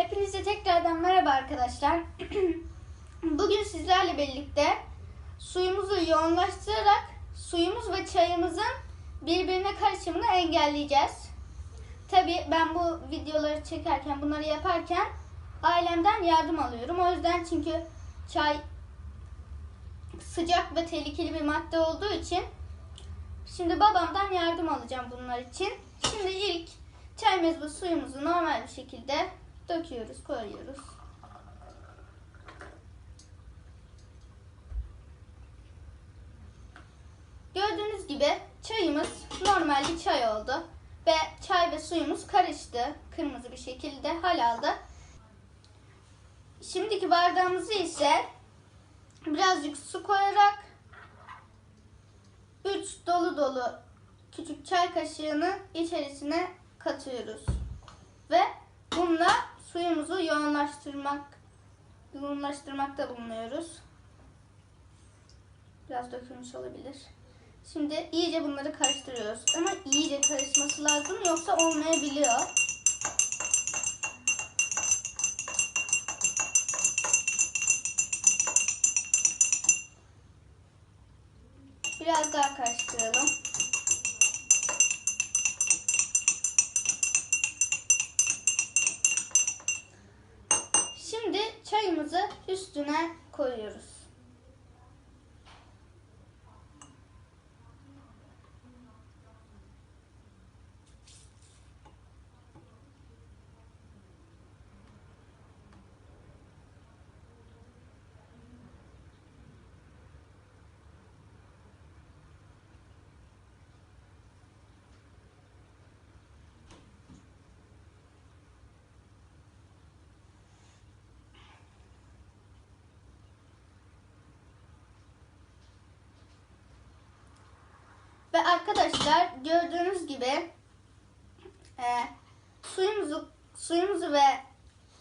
Hepinize tekrardan merhaba arkadaşlar. Bugün sizlerle birlikte suyumuzu yoğunlaştırarak suyumuz ve çayımızın birbirine karışımını engelleyeceğiz. Tabi ben bu videoları çekerken, bunları yaparken ailemden yardım alıyorum. O yüzden çünkü çay sıcak ve tehlikeli bir madde olduğu için şimdi babamdan yardım alacağım bunlar için. Şimdi ilk çayımız ve suyumuzu normal bir şekilde döküyoruz, koyuyoruz. Gördüğünüz gibi çayımız normal bir çay oldu. Ve çay ve suyumuz karıştı. Kırmızı bir şekilde hal aldı. Şimdiki bardağımızı ise birazcık su koyarak 3 dolu dolu küçük çay kaşığını içerisine katıyoruz. Ve bununla suyumuzu yoğunlaştırmak yoğunlaştırmakta bulunuyoruz. Biraz dökülmüş olabilir. Şimdi iyice bunları karıştırıyoruz. Ama iyice karışması lazım yoksa olmayabiliyor. Biraz daha karıştıralım. Çayımızı üstüne koyuyoruz. Ve arkadaşlar gördüğünüz gibi e, suyumuzu suyumuzu ve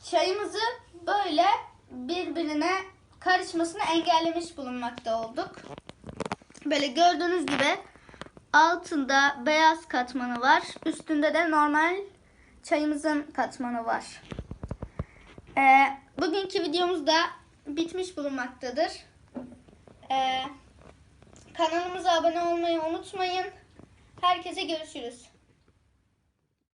çayımızı böyle birbirine karışmasını engellemiş bulunmakta olduk. Böyle gördüğünüz gibi altında beyaz katmanı var. Üstünde de normal çayımızın katmanı var. E, bugünkü videomuz da bitmiş bulunmaktadır. E, Kanalımıza abone olmayı unutmayın. Herkese görüşürüz.